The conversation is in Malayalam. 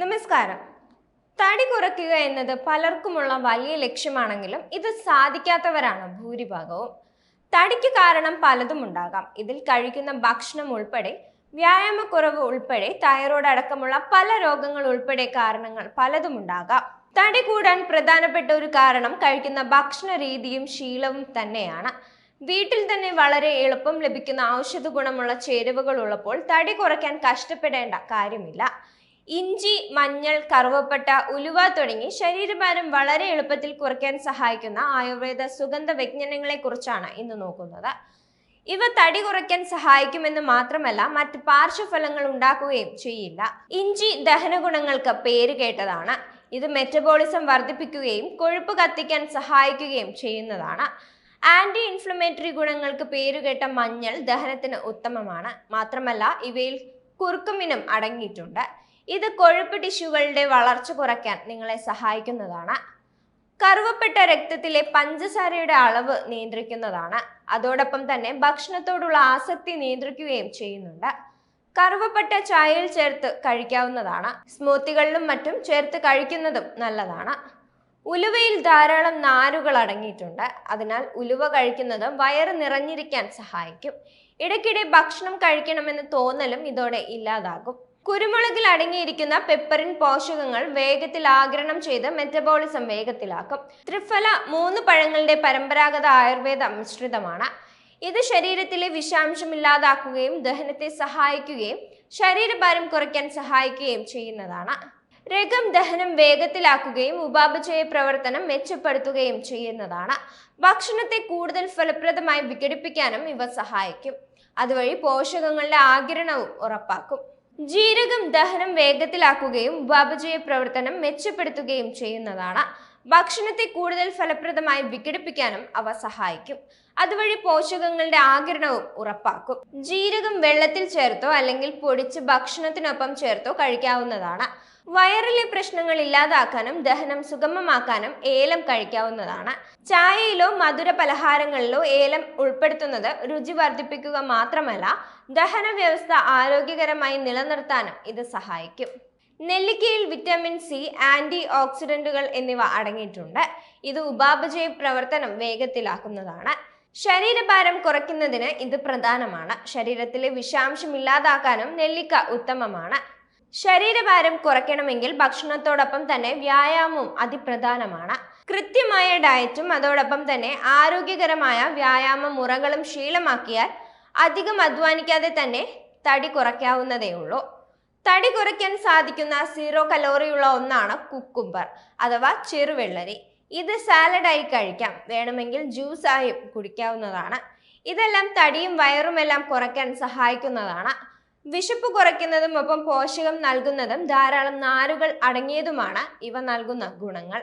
നമസ്കാരം. തടി കുറയ്ക്കുക എന്നത് പലർക്കുമുള്ള വലിയ ലക്ഷ്യമാണെങ്കിലും ഇത് സാധിക്കാത്തവരാണ് ഭൂരിഭാഗവും. തടിക്ക് കാരണം പലതും ഉണ്ടാകാം. ഇതിൽ കഴിക്കുന്ന ഭക്ഷണം ഉൾപ്പെടെ വ്യായാമക്കുറവ് ഉൾപ്പെടെ തൈറോയ്ഡ് അടക്കമുള്ള പല രോഗങ്ങൾ ഉൾപ്പെടെ കാരണങ്ങൾ പലതും ഉണ്ടാകാം. തടി കൂടാൻ പ്രധാനപ്പെട്ട ഒരു കാരണം കഴിക്കുന്ന ഭക്ഷണ രീതിയും ശീലവും തന്നെയാണ്. വീട്ടിൽ തന്നെ വളരെ എളുപ്പം ലഭിക്കുന്ന ഔഷധ ഗുണമുള്ള ചേരുവകൾ ഉള്ളപ്പോൾ തടി കുറയ്ക്കാൻ കഷ്ടപ്പെടേണ്ട കാര്യമില്ല. ഇഞ്ചി മഞ്ഞൾ കറുവപ്പട്ട ഉലുവ തുടങ്ങി ശരീരഭാരം വളരെ എളുപ്പത്തിൽ കുറയ്ക്കാൻ സഹായിക്കുന്ന ആയുർവേദ സുഗന്ധ വ്യഞ്ജനങ്ങളെ കുറിച്ചാണ് ഇന്ന് നോക്കുന്നത്. ഇവ തടി കുറയ്ക്കാൻ സഹായിക്കുമെന്ന് മാത്രമല്ല മറ്റ് പാർശ്വഫലങ്ങൾ ഉണ്ടാക്കുകയും ചെയ്യില്ല. ഇഞ്ചി ദഹന ഗുണങ്ങൾക്ക് പേര് കേട്ടതാണ്. ഇത് മെറ്റബോളിസം വർദ്ധിപ്പിക്കുകയും കൊഴുപ്പ് കത്തിക്കാൻ സഹായിക്കുകയും ചെയ്യുന്നതാണ്. ആന്റി ഇൻഫ്ലമേറ്ററി ഗുണങ്ങൾക്ക് പേരുകേട്ട മഞ്ഞൾ ദഹനത്തിന് ഉത്തമമാണ്. മാത്രമല്ല ഇവയിൽ കുർക്കുമിനും അടങ്ങിയിട്ടുണ്ട്. ഇത് കൊഴുപ്പ് ടിഷ്യൂകളുടെ വളർച്ച കുറയ്ക്കാൻ നിങ്ങളെ സഹായിക്കുന്നതാണ്. കറുവപ്പെട്ട രക്തത്തിലെ പഞ്ചസാരയുടെ അളവ് നിയന്ത്രിക്കുന്നതാണ്. അതോടൊപ്പം തന്നെ ഭക്ഷണത്തോടുള്ള ആസക്തി നിയന്ത്രിക്കുകയും ചെയ്യുന്നുണ്ട്. കറുവപ്പെട്ട ചായയിൽ ചേർത്ത് കഴിക്കാവുന്നതാണ്. സ്മൂത്തികളിലും മറ്റും ചേർത്ത് കഴിക്കുന്നതും നല്ലതാണ്. ഉലുവയിൽ ധാരാളം നാരുകൾ അടങ്ങിയിട്ടുണ്ട്. അതിനാൽ ഉലുവ കഴിക്കുന്നത് വയറ് നിറഞ്ഞിരിക്കാൻ സഹായിക്കും. ഇടയ്ക്കിടെ ഭക്ഷണം കഴിക്കണമെന്ന് തോന്നലും ഇതോടെ ഇല്ലാതാകും. കുരുമുളകിൽ അടങ്ങിയിരിക്കുന്ന പെപ്പറിൻ പോഷകങ്ങൾ വേഗത്തിൽ ആഗിരണം ചെയ്ത് മെറ്റബോളിസം വേഗത്തിലാക്കും. ത്രിഫല മൂന്ന് പഴങ്ങളുടെ പരമ്പരാഗത ആയുർവേദ മിശ്രിതമാണ്. ഇത് ശരീരത്തിലെ വിഷാംശം ഇല്ലാതാക്കുകയും ദഹനത്തെ സഹായിക്കുകയും ശരീരഭാരം കുറയ്ക്കാൻ സഹായിക്കുകയും ചെയ്യുന്നതാണ്. രകം ദഹനം വേഗത്തിലാക്കുകയും ഉപാപചയ പ്രവർത്തനം മെച്ചപ്പെടുത്തുകയും ചെയ്യുന്നതാണ്. ഭക്ഷണത്തെ കൂടുതൽ ഫലപ്രദമായി വിഘടിപ്പിക്കാനും ഇവ സഹായിക്കും. അതുവഴി പോഷകങ്ങളുടെ ആകിരണവും ഉറപ്പാക്കും. ജീരകം ദഹനം വേഗത്തിലാക്കുകയും ഉപാപചയ പ്രവർത്തനം മെച്ചപ്പെടുത്തുകയും ചെയ്യുന്നതാണ്. ഭക്ഷണത്തെ കൂടുതൽ ഫലപ്രദമായി വിഘടിപ്പിക്കാനും അവ സഹായിക്കും. അതുവഴി പോഷകങ്ങളുടെ ആകിരണവും ഉറപ്പാക്കും. ജീരകം വെള്ളത്തിൽ ചേർത്തോ അല്ലെങ്കിൽ പൊടിച്ച് ഭക്ഷണത്തിനൊപ്പം ചേർത്തോ കഴിക്കാവുന്നതാണ്. വയറിലെ പ്രശ്നങ്ങൾ ഇല്ലാതാക്കാനും ദഹനം സുഗമമാക്കാനും ഏലം കഴിക്കാവുന്നതാണ്. ചായയിലോ മധുര പലഹാരങ്ങളിലോ ഏലം ഉൾപ്പെടുത്തുന്നത് രുചി വർദ്ധിപ്പിക്കുക മാത്രമല്ല ദഹന വ്യവസ്ഥ ആരോഗ്യകരമായി നിലനിർത്താനും ഇത് സഹായിക്കും. നെല്ലിക്കയിൽ വിറ്റാമിൻ സി ആന്റി ഓക്സിഡന്റുകൾ എന്നിവ അടങ്ങിയിട്ടുണ്ട്. ഇത് ഉപാപചയ പ്രവർത്തനം വേഗത്തിലാക്കുന്നതാണ്. ശരീരഭാരം കുറയ്ക്കുന്നതിന് ഇത് പ്രധാനമാണ്. ശരീരത്തിലെ വിഷാംശം ഇല്ലാതാക്കാനും നെല്ലിക്ക ഉത്തമമാണ്. ശരീരഭാരം കുറയ്ക്കണമെങ്കിൽ ഭക്ഷണത്തോടൊപ്പം തന്നെ വ്യായാമവും അതിപ്രധാനമാണ്. കൃത്യമായ ഡയറ്റും അതോടൊപ്പം തന്നെ ആരോഗ്യകരമായ വ്യായാമ മുറകളും ശീലമാക്കിയാൽ അധികം അധ്വാനിക്കാതെ തന്നെ തടി കുറയ്ക്കാവുന്നതേ ഉള്ളൂ തടി കുറയ്ക്കാൻ സാധിക്കുന്ന സീറോ കലോറിയുള്ള ഒന്നാണ് കുക്കുംബർ അഥവാ ചെറുവെള്ളരി. ഇത് സാലഡായി കഴിക്കാം. വേണമെങ്കിൽ ജ്യൂസായും കുടിക്കാവുന്നതാണ്. ഇതെല്ലാം തടിയും വയറുമെല്ലാം കുറയ്ക്കാൻ സഹായിക്കുന്നതാണ്. വിശപ്പ് കുറയ്ക്കുന്നതും ഒപ്പം പോഷകം നൽകുന്നതും ധാരാളം നാരുകൾ അടങ്ങിയതുമാണ്. ഇവ നൽകുന്ന ഗുണങ്ങൾ.